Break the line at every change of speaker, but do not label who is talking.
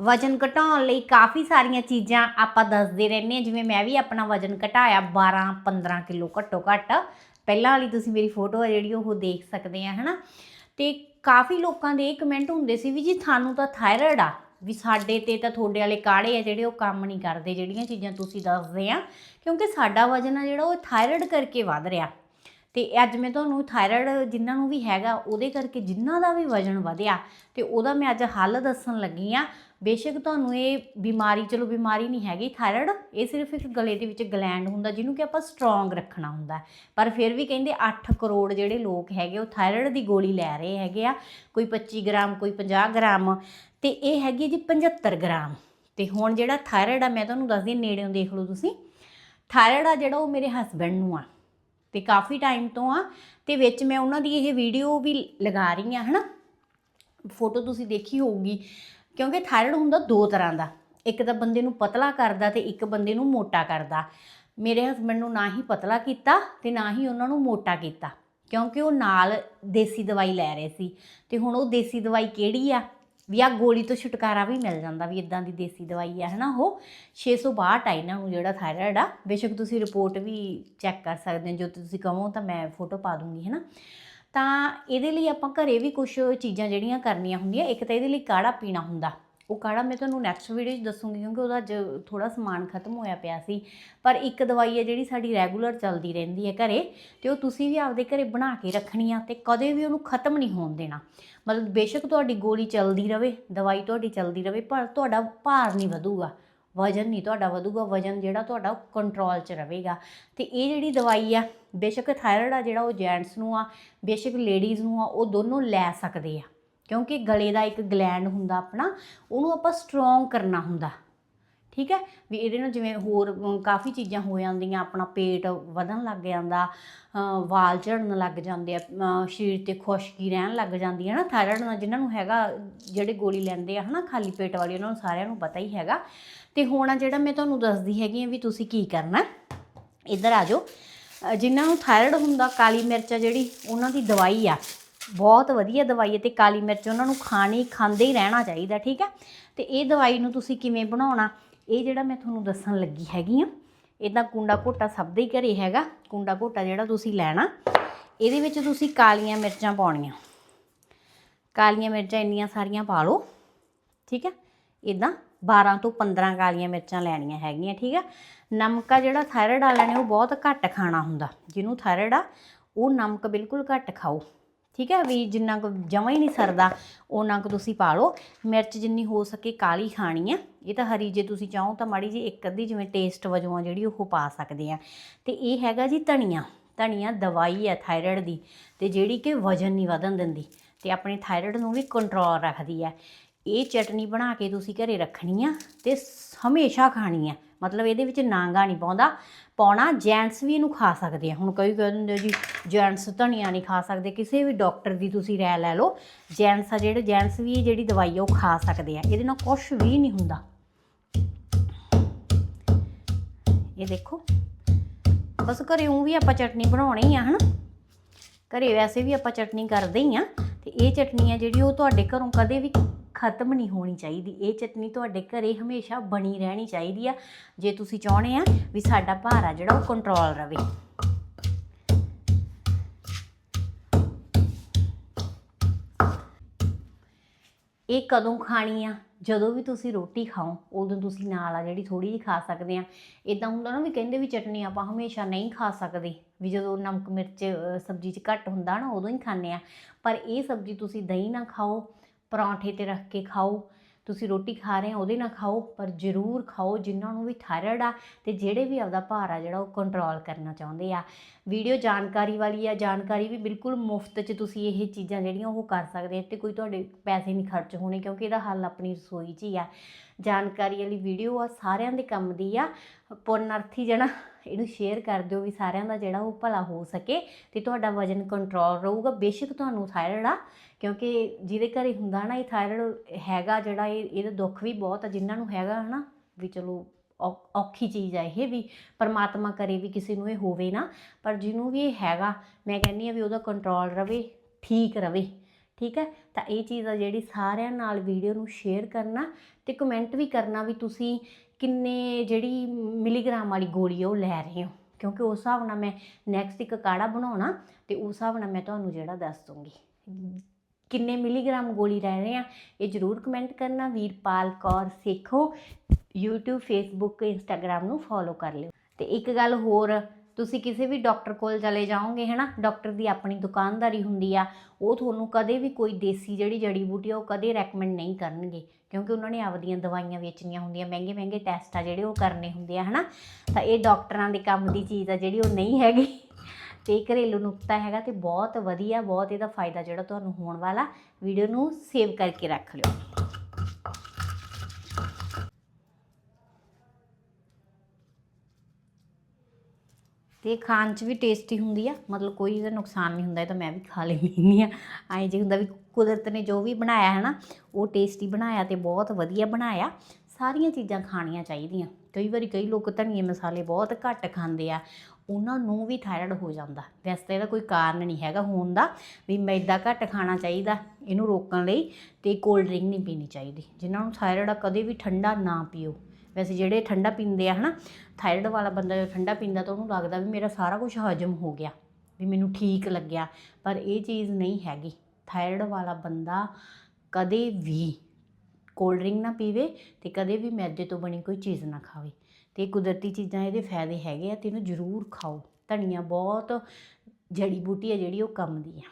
ਵਜਨ ਘਟਾਉਣ ਲਈ ਕਾਫੀ ਸਾਰੀਆਂ ਚੀਜ਼ਾਂ ਆਪਾਂ ਦੱਸਦੇ ਰਹਿੰਦੇ ਹਾਂ। ਜਿਵੇਂ ਮੈਂ ਵੀ ਆਪਣਾ ਵਜਨ ਘਟਾਇਆ 12 15 ਕਿਲੋ ਘੱਟੋ ਘੱਟ। ਪਹਿਲਾਂ ਵਾਲੀ ਤੁਸੀਂ ਮੇਰੀ ਫੋਟੋ ਆ ਜਿਹੜੀ ਉਹ ਦੇਖ ਸਕਦੇ ਆ, ਹਨਾ? ਤੇ ਕਾਫੀ ਲੋਕਾਂ ਦੇ ਇਹ ਕਮੈਂਟ ਹੁੰਦੇ ਸੀ ਵੀ ਜੀ ਤੁਹਾਨੂੰ ਤਾਂ ਥਾਇਰਾਇਡ ਆ। ਵੀ ਸਾਡੇ ਤੇ ਤਾਂ ਤੁਹਾਡੇ ਵਾਲੇ ਕਾੜੇ ਆ ਜਿਹੜੇ ਉਹ ਕੰਮ ਨਹੀਂ ਕਰਦੇ, ਜਿਹੜੀਆਂ ਚੀਜ਼ਾਂ ਤੁਸੀਂ ਦੱਸਦੇ ਆ। ਕਿਉਂਕਿ ਸਾਡਾ ਵਜਨ ਆ ਜਿਹੜਾ ਉਹ ਥਾਇਰਾਇਡ ਕਰਕੇ ਵੱਧ ਰਿਹਾ। ਤੇ ਅੱਜ ਮੈਂ ਤੁਹਾਨੂੰ ਥਾਇਰਾਇਡ ਜਿਨ੍ਹਾਂ ਨੂੰ ਵੀ ਹੈਗਾ, ਉਹਦੇ ਕਰਕੇ ਜਿਨ੍ਹਾਂ ਦਾ ਵੀ ਵਜਨ ਵਧਿਆ, ਤੇ ਉਹਦਾ ਮੈਂ ਅੱਜ ਹੱਲ ਦੱਸਣ ਲੱਗੀ ਆ ਬੇਸ਼ੱਕ ਤੁਹਾਨੂੰ ਇਹ ਬਿਮਾਰੀ, ਚਲੋ ਬਿਮਾਰੀ ਨਹੀਂ ਹੈਗੀ ਥਾਇਰਾਇਡ ਇਹ ਸਿਰਫ ਇੱਕ ਗਲੇ ਦੇ ਵਿੱਚ ਗਲੈਂਡ ਹੁੰਦਾ, ਜਿਹਨੂੰ ਕਿ ਆਪਾਂ ਸਟਰੋਂਗ ਰੱਖਣਾ ਹੁੰਦਾ ਪਰ ਫਿਰ ਵੀ ਕਹਿੰਦੇ 8 ਕਰੋੜ ਜਿਹੜੇ ਲੋਕ ਹੈਗੇ, ਉਹ ਥਾਇਰਾਇਡ ਦੀ ਗੋਲੀ ਲੈ ਰਹੇ ਹੈਗੇ ਆ। ਕੋਈ 25 ਗ੍ਰਾਮ, ਕੋਈ 50 ਗ੍ਰਾਮ, ਤੇ ਇਹ ਹੈਗੀ ਜੀ 75 ਗ੍ਰਾਮ। ਤੇ ਹੁਣ ਜਿਹੜਾ ਥਾਇਰਾਇਡ ਆ, ਮੈਂ ਤੁਹਾਨੂੰ ਦੱਸਦੀ ਨੇੜਿਓਂ ਦੇਖ ਲਓ ਤੁਸੀਂ। ਥਾਇਰਾਇਡ ਆ ਜਿਹੜਾ ਉਹ ਮੇਰੇ ਹਸਬੰਡ ਨੂੰ ਆ। ਤੇ ਕਾਫੀ ਟਾਈਮ ਤੋਂ ਆ, ਤੇ ਵਿੱਚ ਮੈਂ ਉਹਨਾਂ ਦੀ ਇਹ ਵੀਡੀਓ ਵੀ ਲਗਾ ਰਹੀ ਆ ਹਨਾ? ਫੋਟੋ ਤੁਸੀਂ ਦੇਖੀ ਹੋਊਗੀ, ਕਿਉਂਕਿ ਥਾਇਰਾਇਡ ਹੁੰਦਾ ਦੋ ਤਰ੍ਹਾਂ ਦਾ। ਇੱਕ ਤਾਂ ਬੰਦੇ ਨੂੰ ਪਤਲਾ ਕਰਦਾ ਤੇ ਇੱਕ ਬੰਦੇ ਨੂੰ ਮੋਟਾ ਕਰਦਾ। ਮੇਰੇ ਹਸਬੰਡ ਨੂੰ ਨਾ ਹੀ ਪਤਲਾ ਕੀਤਾ ਤੇ ਨਾ ਹੀ ਉਹਨਾਂ ਨੂੰ ਮੋਟਾ ਕੀਤਾ, ਕਿਉਂਕਿ ਉਹ ਨਾਲ ਦੇਸੀ ਦਵਾਈ ਲੈ ਰਹੇ ਸੀ। ਤੇ ਹੁਣ ਉਹ ਦੇਸੀ ਦਵਾਈ ਕਿਹੜੀ ਆ? ਵੀ ਆ ਗੋਲੀ ਤੋਂ ਛੁਟਕਾਰਾ ਵੀ ਮਿਲ ਜਾਂਦਾ ਵੀ ਇਦਾਂ ਦੀ ਦੇਸੀ ਦਵਾਈ ਆ, ਹਨਾ ਉਹ? 662 ਆ ਇਹਨਾਂ ਨੂੰ ਜਿਹੜਾ ਥਾਇਰਾਇਡ ਆ। ਬੇਸ਼ੱਕ ਤੁਸੀਂ ਰਿਪੋਰਟ ਵੀ ਚੈੱਕ ਕਰ ਸਕਦੇ ਹੋ, ਜੋ ਤੁਸੀਂ ਕਹੋ ਤਾਂ ਮੈਂ ਫੋਟੋ ਪਾ ਦੂੰਗੀ, ਹਨਾ? ਤਾਂ ਇਹਦੇ ਲਈ ਆਪਾਂ ਘਰੇ ਵੀ ਕੁਝ ਚੀਜ਼ਾਂ ਜਿਹੜੀਆਂ ਕਰਨੀਆਂ ਹੁੰਦੀਆਂ, ਇੱਕ ਤਾਂ ਇਹਦੇ ਲਈ ਕਾੜਾ ਪੀਣਾ ਹੁੰਦਾ। ਉਹ ਕਾੜਾ ਮੈਂ ਤੁਹਾਨੂੰ ਨੈਕਸਟ ਵੀਡੀਓ 'ਚ ਦੱਸੂਗੀ ਕਿਉਂਕਿ ਉਹਦਾ ਅੱਜ ਥੋੜਾ ਸਮਾਨ ਖਤਮ ਹੋਇਆ ਪਿਆ ਸੀ। ਪਰ ਇੱਕ ਦਵਾਈ ਹੈ ਜਿਹੜੀ ਸਾਡੀ ਰੈਗੂਲਰ ਚੱਲਦੀ ਰਹਿੰਦੀ ਹੈ ਘਰੇ ਤੇ ਉਹ ਤੁਸੀਂ ਵੀ ਆਪਦੇ ਘਰੇ ਬਣਾ ਕੇ ਰੱਖਣੀ ਆ ਤੇ ਕਦੇ ਵੀ ਉਹਨੂੰ ਖਤਮ ਨਹੀਂ ਹੋਣ ਦੇਣਾ। ਮਤਲਬ ਬੇਸ਼ੱਕ ਤੁਹਾਡੀ ਗੋਲੀ ਚੱਲਦੀ ਰਵੇ, ਦਵਾਈ ਤੁਹਾਡੀ ਚੱਲਦੀ ਰਵੇ, ਪਰ ਤੁਹਾਡਾ ਭਾਰ ਨਹੀਂ ਵਧੂਗਾ। ਵਜਨ ਨਹੀਂ ਤੁਹਾਡਾ ਵਧੂਗਾ, ਵਜਨ ਜਿਹੜਾ ਤੁਹਾਡਾ ਕੰਟਰੋਲ 'ਚ ਰਹੇਗਾ। ਤੇ ਇਹ ਜਿਹੜੀ ਦਵਾਈ ਆ, ਬੇਸ਼ੱਕ ਥਾਇਰਾਇਡ ਆ ਜਿਹੜਾ ਉਹ ਜੈਂਟਸ ਨੂੰ ਆ, ਬੇਸ਼ੱਕ ਲੇਡੀਜ਼ ਨੂੰ ਆ, ਉਹ ਦੋਨੋਂ ਲੈ ਸਕਦੇ ਆ। ਕਿਉਂਕਿ ਗਲੇ ਦਾ ਇੱਕ ਗਲੈਂਡ ਹੁੰਦਾ ਆਪਣਾ ਉਹਨੂੰ ਆਪਾਂ ਸਟਰੋਂਗ ਕਰਨਾ ਹੁੰਦਾ। ਠੀਕ ਹੈ? ਵੀ ਇਹਦੇ ਨਾਲ ਜਿਵੇਂ ਹੋਰ ਕਾਫੀ ਚੀਜ਼ਾਂ ਹੋ ਜਾਂਦੀਆਂ ਆਪਣਾ ਪੇਟ ਵਧਣ ਲੱਗ ਜਾਂਦਾ ਵਾਲ ਝੜਨ ਲੱਗ ਜਾਂਦੇ ਆ ਸਰੀਰ ਤੇ ਖੁਸ਼ਕੀ ਰਹਿਣ ਲੱਗ ਜਾਂਦੀ ਹੈ ਨਾ ਥਾਇਰਾਇਡ ਨਾਲ ਜਿਨ੍ਹਾਂ ਨੂੰ ਹੈਗਾ ਜਿਹੜੇ ਗੋਲੀ ਲੈਂਦੇ ਆ ਹਨਾ ਖਾਲੀ ਪੇਟ ਵਾਲੀ ਉਹਨਾਂ ਨੂੰ ਸਾਰਿਆਂ ਨੂੰ ਪਤਾ ਹੀ ਹੈਗਾ। ਤੇ ਹੁਣ ਜਿਹੜਾ ਮੈਂ ਤੁਹਾਨੂੰ ਦੱਸਦੀ ਹੈਗੀ ਆ ਵੀ ਤੁਸੀਂ ਕੀ ਕਰਨਾ। ਇੱਧਰ ਆ ਜਾਓ। ਅ, ਜਿਨ੍ਹਾਂ ਨੂੰ ਥਾਇਰਾਇਡ ਹੁੰਦਾ ਕਾਲੀ ਮਿਰਚ ਆ ਜਿਹੜੀ ਉਹਨਾਂ ਦੀ ਦਵਾਈ ਆ। ਬਹੁਤ ਵਧੀਆ ਦਵਾਈ ਹੈ ਤੇ ਕਾਲੀ ਮਿਰਚ ਉਹਨਾਂ ਨੂੰ ਖਾਣੀ, ਖਾਂਦੇ ਹੀ ਰਹਿਣਾ ਚਾਹੀਦਾ, ਠੀਕ ਹੈ? ਤੇ ਇਹ ਦਵਾਈ ਨੂੰ ਤੁਸੀਂ ਕਿਵੇਂ ਬਣਾਉਣਾ? ਇਹ ਜਿਹੜਾ ਮੈਂ ਤੁਹਾਨੂੰ ਦੱਸਣ ਲੱਗੀ ਹੈਗੀ ਆ ਇਦਾਂ ਕੁੰਡਾ ਘੋਟਾ ਸਭ ਦੇ ਹੀ ਘਰੇ ਹੈਗਾ, ਕੁੰਡਾ ਘੋਟਾ ਜਿਹੜਾ ਤੁਸੀਂ ਲੈਣਾ, ਇਹਦੇ ਵਿੱਚ ਤੁਸੀਂ ਕਾਲੀਆਂ ਮਿਰਚਾਂ ਪਾਉਣੀਆਂ। ਕਾਲੀਆਂ ਮਿਰਚਾਂ ਇੰਨੀਆਂ ਸਾਰੀਆਂ ਪਾ ਲਓ, ਠੀਕ ਹੈ? ਇਦਾਂ 12 ਤੋਂ 15 ਕਾਲੀਆਂ ਮਿਰਚਾਂ ਲੈਣੀਆਂ ਹੈਗੀਆਂ, ਠੀਕ ਹੈ? ਨਮਕ ਆ ਜਿਹੜਾ ਥਾਇਰਾਇਡ ਵਾਲਿਆਂ ਨੇ ਉਹ ਬਹੁਤ ਘੱਟ ਖਾਣਾ ਹੁੰਦਾ, ਜਿਹਨੂੰ ਥਾਇਰਾਇਡ ਆ, ਉਹ ਨਮਕ ਬਿਲਕੁਲ ਘੱਟ ਖਾਓ। ਠੀਕ ਹੈ ਵੀ ਜਿੰਨਾ ਕੁ ਜਮਾਂ ਹੀ ਨਹੀਂ ਸਰਦਾ ਉਹਨਾਂ ਕੁ ਤੁਸੀਂ ਪਾ ਲਓ। ਮਿਰਚ ਜਿੰਨੀ ਹੋ ਸਕੇ ਕਾਲੀ ਖਾਣੀ ਆ। ਇਹ ਤਾਂ ਹਰੀ ਜੇ ਤੁਸੀਂ ਚਾਹੋ ਤਾਂ ਮਾੜੀ ਜੀ ਇੱਕ ਅੱਧੀ ਜਿਵੇਂ ਟੇਸਟ ਵਜੋਂ ਆ ਜਿਹੜੀ ਉਹ ਪਾ ਸਕਦੇ ਆ। ਤੇ ਇਹ ਹੈਗਾ ਜੀ ਧਨੀਆ। ਧਨੀਆ ਦਵਾਈ ਹੈ ਥਾਇਰਾਇਡ ਦੀ ਤੇ ਜਿਹੜੀ ਕਿ ਵਜਨ ਨਹੀਂ ਵਧਣ ਦਿੰਦੀ ਤੇ ਆਪਣੇ ਥਾਇਰਾਇਡ ਨੂੰ ਵੀ ਕੰਟਰੋਲ ਰੱਖਦੀ ਹੈ। ਇਹ ਚਟਨੀ ਬਣਾ ਕੇ ਤੁਸੀਂ ਘਰੇ ਰੱਖਣੀ ਆ ਤੇ ਹਮੇਸ਼ਾ ਖਾਣੀ ਆ। ਮਤਲਬ ਇਹਦੇ ਵਿੱਚ ਨਾਂਗਾ ਨਹੀਂ ਪਾਉਂਦਾ। ਪਾਉਣਾ ਜੈਂਟਸ ਵੀ ਇਹਨੂੰ ਖਾ ਸਕਦੇ ਆ। ਹੁਣ ਕਈ ਕਹਿ ਦਿੰਦੇ ਜੀ, ਜੈਂਟਸ ਧਨੀਆ ਨਹੀਂ ਖਾ ਸਕਦੇ। ਕਿਸੇ ਵੀ ਡਾਕਟਰ ਦੀ ਤੁਸੀਂ ਰਾਇ ਲੈ ਲਓ, ਜੈਂਟਸ ਆ ਜਿਹੜੇ, ਜੈਂਟਸ ਵੀ ਇਹ ਜਿਹੜੀ ਦਵਾਈ ਆ ਉਹ ਖਾ ਸਕਦੇ ਆ। ਇਹਦੇ ਨਾਲ ਕੁਝ ਵੀ ਨਹੀਂ ਹੁੰਦਾ। ਇਹ ਦੇਖੋ, ਬਸ ਘਰੇ ਉਹ ਵੀ ਆਪਾਂ ਚਟਨੀ ਬਣਾਉਣੀ ਆ, ਹਨਾ? ਘਰੇ ਵੈਸੇ ਵੀ ਆਪਾਂ ਚਟਨੀ ਕਰਦੇ ਹੀ ਆ। ਤੇ ਇਹ ਚਟਨੀ ਆ ਜਿਹੜੀ ਉਹ ਤੁਹਾਡੇ ਘਰੋਂ ਕਦੇ ਵੀ ਖਤਮ ਨਹੀਂ ਹੋਣੀ ਚਾਹੀਦੀ। ਇਹ ਚਟਨੀ ਤੁਹਾਡੇ ਘਰੇ ਹਮੇਸ਼ਾ ਬਣੀ ਰਹਿਣੀ ਚਾਹੀਦੀ ਆ। ਜੇ ਤੁਸੀਂ ਚਾਹੁੰਦੇ ਆ ਵੀ ਸਾਡਾ ਭਾਰ ਆ ਜਿਹੜਾ, ਉਹ ਕੰਟਰੋਲ ਰਵੇ। ਇਹ ਕਦੋਂ ਖਾਣੀ ਆ? ਜਦੋਂ ਵੀ ਤੁਸੀਂ ਰੋਟੀ ਖਾਓ, ਉਦੋਂ ਤੁਸੀਂ ਨਾਲ ਆ ਜਿਹੜੀ ਥੋੜੀ ਜਿਹੀ ਖਾ ਸਕਦੇ ਆ। ਇਦਾਂ ਹੁੰਦਾ ਨਾ ਵੀ ਕਹਿੰਦੇ ਵੀ ਚਟਨੀ ਆਪਾਂ ਹਮੇਸ਼ਾ ਨਹੀਂ ਖਾ ਸਕਦੇ। ਵੀ ਜਦੋਂ ਨਮਕ, ਮਿਰਚ ਸਬਜ਼ੀ 'ਚ ਘੱਟ ਹੁੰਦਾ ਨਾ, ਉਦੋਂ ਹੀ ਖਾਂਦੇ ਆ। ਪਰ ਇਹ ਸਬਜ਼ੀ ਤੁਸੀਂ ਦਹੀਂ ਨਾਲ ਖਾਓ ਪਰੌਂਠੇ ਤੇ ਰੱਖ ਕੇ ਖਾਓ। ਤੁਸੀਂ ਰੋਟੀ ਖਾ ਰਹੇ ਹੋ, ਉਹਦੇ ਨਾਲ ਖਾਓ, ਪਰ ਜ਼ਰੂਰ ਖਾਓ, ਜਿਨ੍ਹਾਂ ਨੂੰ ਵੀ ਥਾਇਰਾਇਡ ਆ ਤੇ ਜਿਹੜੇ ਵੀ ਆਪਦਾ ਭਾਰ ਆ ਜਿਹੜਾ ਉਹ ਕੰਟਰੋਲ ਕਰਨਾ ਚਾਹੁੰਦੇ ਆ। ਵੀਡੀਓ ਜਾਣਕਾਰੀ ਵਾਲੀ ਆ, ਜਾਣਕਾਰੀ ਵੀ ਬਿਲਕੁਲ ਮੁਫਤ 'ਚ ਤੁਸੀਂ ਇਹ ਚੀਜ਼ਾਂ ਜਿਹੜੀਆਂ ਉਹ ਕਰ ਸਕਦੇ ਆ ਤੇ ਕੋਈ ਤੁਹਾਡੇ ਪੈਸੇ ਨਹੀਂ ਖਰਚ ਹੋਣੇ ਕਿਉਂਕਿ ਇਹਦਾ ਹੱਲ ਆਪਣੀ ਰਸੋਈ 'ਚ ਹੀ ਆ। ਜਾਣਕਾਰੀ ਵਾਲੀ ਵੀਡੀਓ ਆ, ਸਾਰਿਆਂ ਦੇ ਕੰਮ ਦੀ ਆ। ਪੁਨਰਥੀ ਜਣਾ ਇਹਨੂੰ ਸ਼ੇਅਰ ਕਰ ਦਿਓ ਵੀ ਸਾਰਿਆਂ ਦਾ ਜਿਹੜਾ ਉਹ ਭਲਾ ਹੋ ਸਕੇ ਤੇ ਤੁਹਾਡਾ ਵਜਨ ਕੰਟਰੋਲ ਰਹੂਗਾ। ਬੇਸ਼ੱਕ ਤੁਹਾਨੂੰ ਥਾਇਰਾਇਡ ਆ, ਕਿਉਂਕਿ ਜਿਹਦੇ ਘਰੇ ਹੁੰਦਾ ਨਾ, ਇਹ ਥਾਇਰਾਇਡ ਹੈਗਾ ਜਿਹੜਾ ਇਹ, ਇਹਦਾ ਦੁੱਖ ਵੀ ਬਹੁਤ ਆ, ਜਿਨ੍ਹਾਂ ਨੂੰ ਹੈਗਾ ਹਨਾ, ਵੀ ਚਲੋ ਔ- ਔਖੀ ਚੀਜ਼ ਆ ਇਹ ਵੀ, ਪਰਮਾਤਮਾ ਕਰੇ ਵੀ ਕਿਸੇ ਨੂੰ ਇਹ ਹੋਵੇ ਨਾ, ਪਰ ਜਿਹਨੂੰ ਵੀ ਇਹ ਹੈਗਾ, ਮੈਂ ਕਹਿੰਦੀ ਆ ਵੀ ਉਹਦਾ ਕੰਟਰੋਲ ਰਵੇ, ਠੀਕ ਰਵੇ। ਠੀਕ ਹੈ? ਤਾਂ ਇਹ ਚੀਜ਼ ਆ ਜਿਹੜੀ ਸਾਰਿਆਂ ਨਾਲ ਵੀਡੀਓ ਨੂੰ ਸ਼ੇਅਰ ਕਰਨਾ ਤੇ ਕਮੈਂਟ ਵੀ ਕਰਨਾ ਵੀ ਤੁਸੀਂ ਕਿੰਨੇ ਜਿਹੜੀ ਮਿਲੀਗ੍ਰਾਮ ਵਾਲੀ ਗੋਲੀ ਆ ਉਹ ਲੈ ਰਹੇ ਹੋ। ਕਿਉਂਕਿ ਉਸ ਹਿਸਾਬ ਨਾਲ ਮੈਂ ਨੈਕਸਟ ਇੱਕ ਕਾੜਾ ਬਣਾਉਣਾ ਤੇ ਉਸ ਹਿਸਾਬ ਨਾਲ ਮੈਂ ਤੁਹਾਨੂੰ ਜਿਹੜਾ ਦੱਸ ਦੂੰਗੀ ਕਿੰਨੇ ਮਿਲੀਗ੍ਰਾਮ ਗੋਲੀ ਲੈ ਰਹੇ ਆ, ਇਹ ਜਰੂਰ ਕਮੈਂਟ ਕਰਨਾ। Veerpal Kaur Sekhon, YouTube, Facebook, Instagram ਨੂੰ ਫੋਲੋ ਕਰ ਲਿਓ। ਤੇ ਇੱਕ ਗੱਲ ਹੋਰ ਤੁਸੀਂ ਕਿਸੇ ਵੀ ਡਾਕਟਰ ਕੋਲ ਚਲੇ ਜਾਓਗੇ, ਹਨਾ? ਡਾਕਟਰ ਦੀ ਆਪਣੀ ਦੁਕਾਨਦਾਰੀ ਹੁੰਦੀ ਆ, ਉਹ ਤੁਹਾਨੂੰ ਕਦੇ ਵੀ ਕੋਈ ਦੇਸੀ ਜਿਹੜੀ ਜੜੀ ਬੂਟੀ ਆ, ਉਹ ਕਦੇ ਰეკਮੈਂਡ ਨਹੀਂ ਕਰਨਗੇ। ਕਿਉਂਕਿ ਉਹਨਾਂ ਨੇ ਆਪਦੀਆਂ ਦਵਾਈਆਂ ਵੇਚਣੀਆਂ ਹੁੰਦੀਆਂ, ਮਹਿੰਗੇ ਮਹਿੰਗੇ ਟੈਸਟ ਆ ਜਿਹੜੇ ਉਹ ਕਰਨੇ ਹੁੰਦੇ ਆ, ਹਨਾ? ਤਾਂ ਇਹ ਡਾਕਟਰਾਂ ਦੇ ਕੰਮ ਦੀ ਚੀਜ਼ ਆ ਜਿਹੜੀ ਉਹ ਨਹੀਂ ਹੈਗੀ। ਤੇ ਇਹ ਘਰੇਲੂ ਨੁਕਤਾ ਹੈਗਾ ਤੇ ਬਹੁਤ ਵਧੀਆ, ਬਹੁਤ ਇਹਦਾ ਫਾਇਦਾ ਜਿਹੜਾ ਤੁਹਾਨੂੰ ਹੋਣ ਵਾਲਾ। ਵੀਡੀਓ ਨੂੰ ਸੇਵ ਕਰਕੇ ਰੱਖ ਲਿਓ। ਤੇ ਖਾਣ 'ਚ ਵੀ ਟੇਸਟੀ ਹੁੰਦੀ ਆ। ਮਤਲਬ ਕੋਈ ਇਹਦਾ ਨੁਕਸਾਨ ਨਹੀਂ ਹੁੰਦਾ, ਇਹ ਤਾਂ ਮੈਂ ਵੀ ਖਾ ਲੈਂਦੀ ਆ। ਐਂ ਜੇ ਹੁੰਦਾ ਵੀ ਕੁਦਰਤ ਨੇ ਜੋ ਵੀ ਬਣਾਇਆ ਹੈ ਨਾ ਉਹ ਟੇਸਟੀ ਬਣਾਇਆ ਤੇ ਬਹੁਤ ਵਧੀਆ ਬਣਾਇਆ। ਸਾਰੀਆਂ ਚੀਜ਼ਾਂ ਖਾਣੀਆਂ ਚਾਹੀਦੀਆਂ। ਕਈ ਵਾਰੀ ਕਈ ਲੋਕ ਧਨੀਏ ਮਸਾਲੇ ਬਹੁਤ ਘੱਟ ਖਾਂਦੇ ਆ। ਉਹਨਾਂ ਨੂੰ ਵੀ ਥਾਇਰਾਇਡ ਹੋ ਜਾਂਦਾ। ਵੈਸੇ ਤਾਂ ਇਹਦਾ ਕੋਈ ਕਾਰਨ ਨਹੀਂ ਹੈਗਾ ਹੋਣ ਦਾ, ਵੀ ਮੈਦਾ ਘੱਟ ਖਾਣਾ ਚਾਹੀਦਾ, ਇਹਨੂੰ ਰੋਕਣ ਲਈ ਤੇ ਕੋਲਡ ਡਰਿੰਕ ਨਹੀਂ ਪੀਣੀ ਚਾਹੀਦੀ। ਜਿਨ੍ਹਾਂ ਨੂੰ ਥਾਇਰਾਇਡ ਆ, ਕਦੇ ਵੀ ਠੰਡਾ ਨਾ ਪੀਓ। ਵੈਸੇ ਜਿਹੜੇ ਠੰਡਾ ਪੀਂਦੇ ਆ ਹਨਾ ਥਾਇਰਡ ਵਾਲਾ ਬੰਦਾ ਜਦੋਂ ਠੰਡਾ ਪੀਂਦਾ ਤਾਂ ਉਹਨੂੰ ਲੱਗਦਾ ਵੀ ਮੇਰਾ ਸਾਰਾ ਕੁਝ ਹਜਮ ਹੋ ਗਿਆ, ਵੀ ਮੈਨੂੰ ਠੀਕ ਲੱਗਿਆ, ਪਰ ਇਹ ਚੀਜ਼ ਨਹੀਂ ਹੈਗੀ। ਥਾਇਰਡ ਵਾਲਾ ਬੰਦਾ ਕਦੇ ਵੀ ਕੋਲਡ ਡਰਿੰਕ ਨਾ ਪੀਵੇ ਤੇ ਕਦੇ ਵੀ ਮੈਦੇ ਤੋਂ ਬਣੀ ਕੋਈ ਚੀਜ਼ ਨਾ ਖਾਵੇ। ਤੇ ਕੁਦਰਤੀ ਚੀਜ਼ਾਂ ਇਹਦੇ ਫਾਇਦੇ ਹੈਗੇ ਆ ਤੇ ਇਹਨੂੰ ਜ਼ਰੂਰ ਖਾਓ। ਧਨੀਆ ਬਹੁਤ ਜੜੀ ਬੂਟੀ ਹੈ ਜਿਹੜੀ ਉਹ ਕੰਮ ਦੀ ਆ।